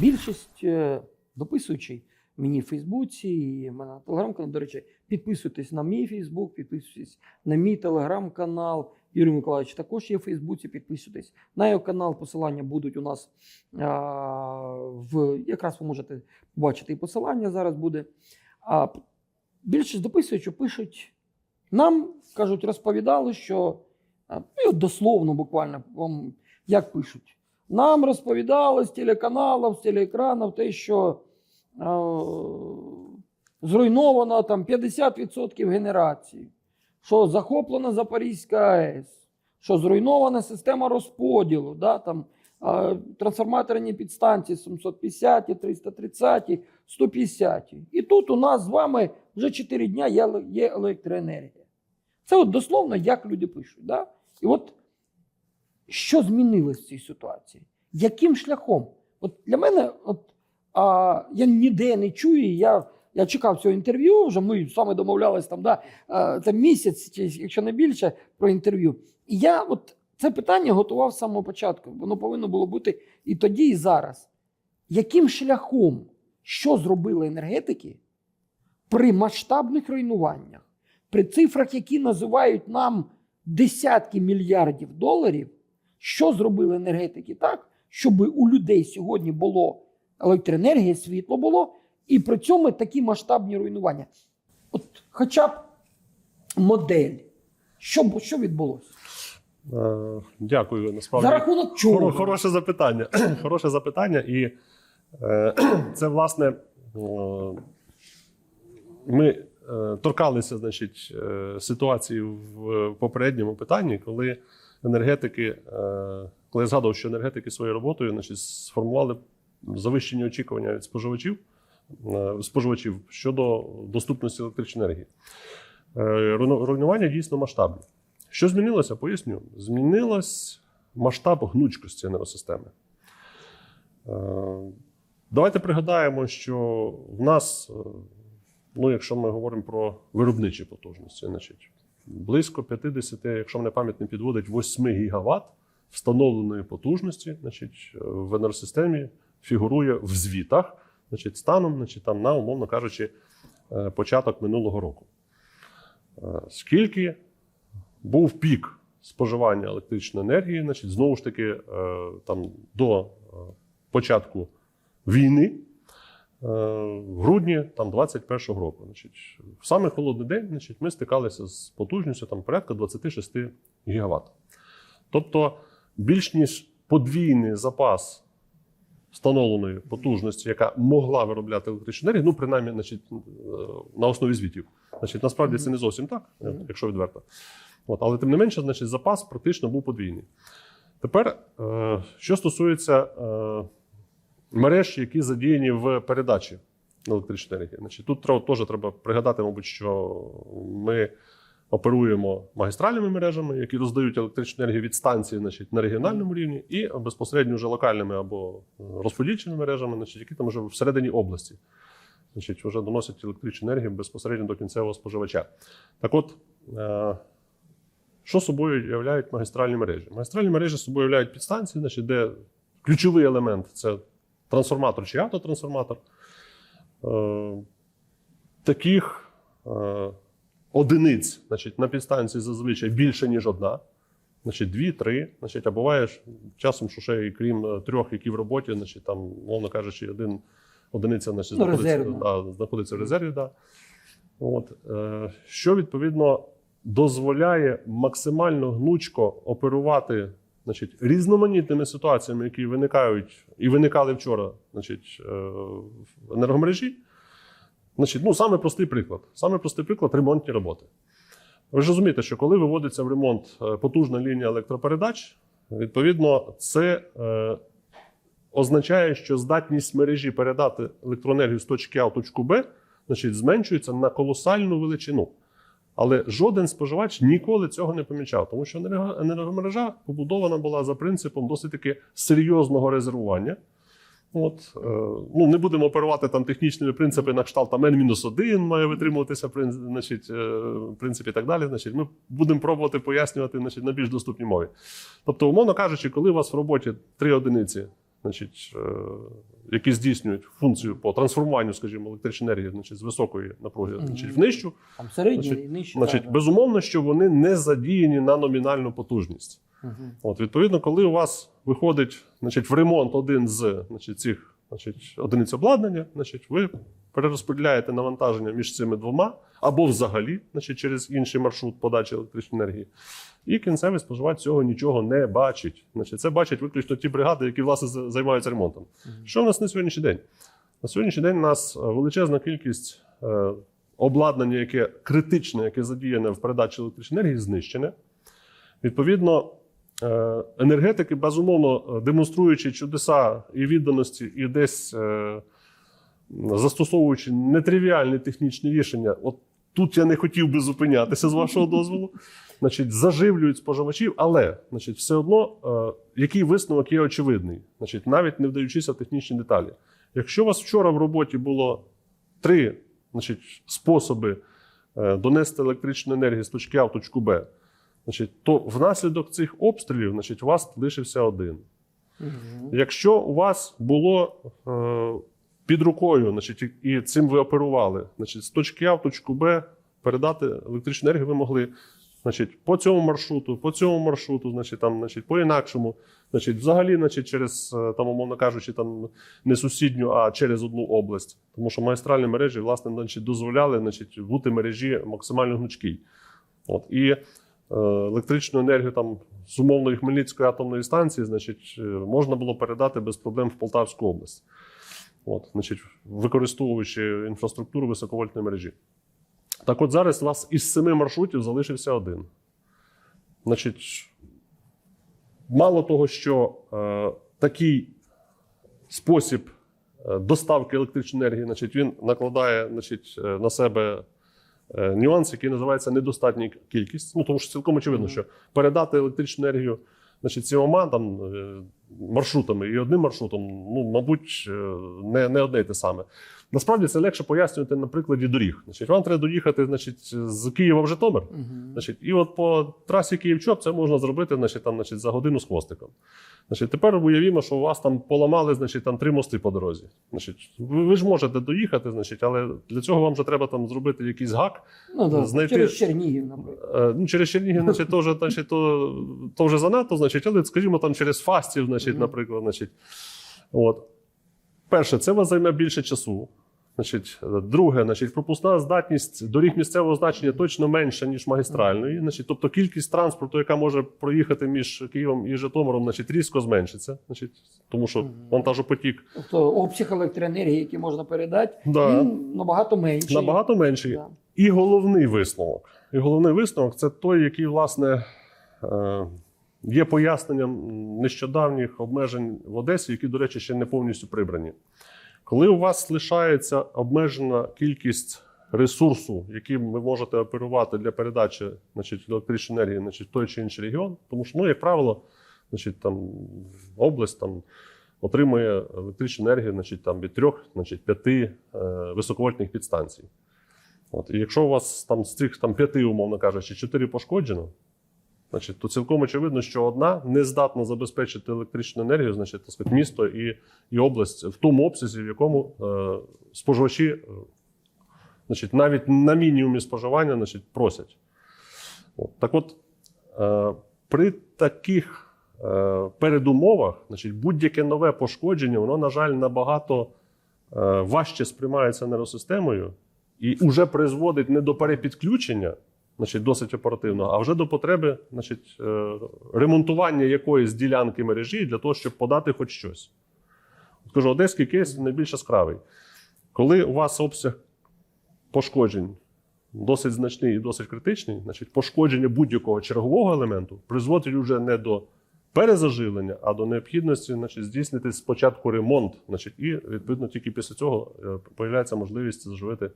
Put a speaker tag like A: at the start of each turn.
A: Більшість е, дописуючи мені в Фейсбуці і в мене на телеграм-каналі, до речі, підписуйтесь на мій Фейсбук, підписуйтесь на мій телеграм-канал. Юрій Миколаївич також є в Фейсбуці, підписуйтесь. На його канал посилання будуть у нас а, в якраз ви можете побачити і посилання зараз буде. А більшість дописуючи пишуть. Нам кажуть, розповідали, що ну, дословно буквально вам як пишуть. Нам розповідали з телеканалів, з телеекранів те, що е, зруйновано там 50% генерації, що захоплена Запорізька АЕС, що зруйнована система розподілу, да, там, е, трансформаторні підстанції 750, 330, 150. І тут у нас з вами вже 4 дня є, є електроенергія. Це от дословно, як люди пишуть. Да? І от що змінилось в цій ситуації? Яким шляхом? От для мене, от, а, я ніде не чую, я, я чекав цього інтерв'ю, вже ми з вами домовлялись там, да, а, це місяць, чи якщо не більше, про інтерв'ю. І я от це питання готував з самого початку. Воно повинно було бути і тоді, і зараз. Яким шляхом, що зробили енергетики при масштабних руйнуваннях, при цифрах, які називають нам десятки мільярдів доларів, що зробили енергетики так, щоб у людей сьогодні було електроенергія, світло було, і при цьому такі масштабні руйнування. От хоча б модель, що, що відбулося?
B: Е, Дякую. Насправді
A: За рахунок чого?
B: Хороше запитання. Хороше запитання. І е, це, власне, е, ми торкалися значить, ситуації в попередньому питанні, коли енергетики, е, коли я згадував, що енергетики своєю роботою значить, сформували завищені очікування від споживачів, е, споживачів щодо доступності електричної енергії. Е, Руйнування дійсно масштабні. Що змінилося? Поясню. Змінилось масштаб гнучкості енергосистеми. Давайте пригадаємо, що в нас, ну, якщо ми говоримо про виробничі потужності, значить, близько 50, якщо мене пам'ять не підводить, 8 гігават встановленої потужності значить, е, в енергосистемі фігурує в звітах, значить, станом значить, там, на, умовно кажучи, е, початок минулого року. Е, Скільки був пік споживання електричної енергії, значить, знову ж таки, там, до початку війни, в грудні там, 21-го року. Значить, в самий холодний день значить, ми стикалися з потужністю там, порядка 26 гігават. Тобто більш ніж подвійний запас встановленої потужності, яка могла виробляти електричну енергію, ну, принаймні, значить, е, на основі звітів. Значить, насправді це не зовсім так, е, якщо відверто. От, але тим не менше, значить, запас практично був подвійний. Тепер, е, що стосується е, мереж, які задіяні в передачі електричної енергії. Значить, тут теж треба пригадати, мабуть, що ми оперуємо магістральними мережами, які роздають електричну енергію від станції значить, на регіональному рівні, і безпосередньо вже локальними або розподільчими мережами, значить, які там вже всередині області. Значить, вже доносять електричну енергію безпосередньо до кінцевого споживача. Так от, е, що собою являють магістральні мережі? Магістральні мережі собою являють підстанції, значить, де ключовий елемент це трансформатор чи автотрансформатор. Е, таких е, одиниць значить, на підстанції зазвичай більше, ніж одна. Значить, дві, три. Значить, а буває часом, що ще і крім е, трьох, які в роботі, значить, там, мовно кажучи, один одиниця значить,
A: Ну,
B: знаходиться, да, знаходиться в резерві. Да. От, е, що відповідно дозволяє максимально гнучко оперувати значить, різноманітними ситуаціями, які виникають і виникали вчора значить, е, в енергомережі. Значить, ну, саме простий приклад. Саме простий приклад ремонтні роботи. Ви ж розумієте, що коли виводиться в ремонт е, потужна лінія електропередач, відповідно, це е, означає, що здатність мережі передати електроенергію з точки А в точку Б значить, зменшується на колосальну величину. Але жоден споживач ніколи цього не помічав, тому що енергомережа побудована була за принципом досить таки серйозного резервування. От, е, ну, не будемо оперувати там технічними принципами на кшталт там N-1 має витримуватися значить, е, принцип і так далі. Значить, ми будемо пробувати пояснювати значить, на більш доступній мові. Тобто, умовно кажучи, коли у вас в роботі три одиниці значить, е, які здійснюють функцію по трансформуванню, скажімо, електричної енергії значить, з високої напруги
A: Мгм.
B: значить, в нижчу,
A: Там середній
B: Значить,
A: і нижчий.
B: значить,
A: да.
B: безумовно, що вони не задіяні на номінальну потужність.
A: Мгм.
B: От, відповідно, коли у вас виходить значить, в ремонт один з значить, цих значить, одиниць обладнання, значить, ви перерозподіляєте навантаження між цими двома або взагалі значить, через інший маршрут подачі електричної енергії. І кінцевий споживач цього нічого не бачить. Значить, це бачать виключно ті бригади, які власне займаються ремонтом. Що в нас на сьогоднішній день? На сьогоднішній день у нас е, величезна кількість е, обладнання, яке критичне, яке задіяне в передачі електричної енергії, знищене. Відповідно, е, енергетики, безумовно, е, демонструючи чудеса і відданості, і десь е, застосовуючи нетривіальні технічні рішення, от тут я не хотів би зупинятися з вашого дозволу. Значить, заживлюють споживачів, але значить, все одно е, який висновок є очевидний, значить, навіть не вдаючися в технічні деталі. Якщо у вас вчора в роботі було три значить, способи е, донести електричну енергію з точки А в точку Б, значить, то внаслідок цих обстрілів значить, у вас лишився один.
A: Мгм.
B: Якщо у вас було е, під рукою, значить, і- цим ви оперували, значить, з точки А в точку Б передати електричну енергію ви могли значить, по цьому маршруту, по цьому маршруту, значить, там, значить, по-інакшому, значить, взагалі, значить, через, е, там, умовно кажучи, там, не сусідню, а через одну область. Тому що магістральні мережі, власне, значить, дозволяли значить, бути мережі максимально гнучкій. От, і е, електричну енергію там, з умовної Хмельницької атомної станції значить, е, можна було передати без проблем в Полтавську область, От, значить, використовуючи інфраструктуру високовольтної мережі. Так от зараз у вас із семи маршрутів залишився один. Значить, мало того, що е, такий спосіб е, доставки електричної енергії, значить, він накладає значить, е, на себе е, нюанс, який називається недостатня кількість. Ну, тому що цілком очевидно, що передати електричну енергію значить, сімома там, маршрутами і одним маршрутом, ну, мабуть, е, не, не одне й те саме. Насправді це легше пояснювати на прикладі доріг. Значить, вам треба доїхати значить, з Києва в Житомир.
A: Мгм.
B: Значить, і от по трасі Київ-Чоп це можна зробити значить, там, значить, за годину з хвостиком. Значить, тепер уявімо, що у вас там поламали значить, там, три мости по дорозі. Значить, ви, ви ж можете доїхати, значить, але для цього вам вже треба там, зробити якийсь гак.
A: Ну, да.
B: знайти-
A: Через Чернігів, наприклад.
B: Е, ну, через Чернігів, значить, то вже, значить, то, то вже занадто, значить, але, скажімо, там через Фастів, значить, наприклад. Значить. От. Перше, це вас займе більше часу. Значить, друге, значить, пропускна здатність доріг місцевого значення точно менша, ніж магістральної. Значить, тобто кількість транспорту, яка може проїхати між Києвом і Житомиром, значить, різко зменшиться. Значить, тому що вантажопотік
A: Тобто обсяг електроенергії, який можна передати,
B: Да.
A: він набагато менший.
B: набагато менший.
A: Да.
B: І головний висновок. І головний висновок це той, який, власне, е, є поясненням нещодавніх обмежень в Одесі, які, до речі, ще не повністю прибрані. Коли у вас лишається обмежена кількість ресурсу, яким ви можете оперувати для передачі значить, електричної енергії значить, в той чи інший регіон, тому що, ну, як правило, значить, там, область там, отримує електричну енергію значить, там, від трьох, значить, п'яти е, високовольтних підстанцій. От, і якщо у вас там з цих там, п'яти, умовно кажучи, чотири пошкоджено, значить, то цілком очевидно, що одна не здатна забезпечити електричну енергію, значить, так сказати, місто і, і область в тому обсязі, в якому е, споживачі е, значить, навіть на мінімумі споживання значить, просять. От. Так от, е, при таких е, передумовах, значить, будь-яке нове пошкодження, воно, на жаль, набагато е, важче сприймається нейросистемою і вже призводить не до перепідключення, значить, досить оперативно, а вже до потреби значить, е, ремонтування якоїсь ділянки мережі для того, щоб подати хоч щось. От Кажу, одеський кейс найбільш яскравий. Коли у вас обсяг пошкоджень досить значний і досить критичний, значить, пошкодження будь-якого чергового елементу призводить вже не до перезаживлення, а до необхідності значить, здійснити спочатку ремонт. Значить, і відповідно тільки після цього е, появляється можливість заживити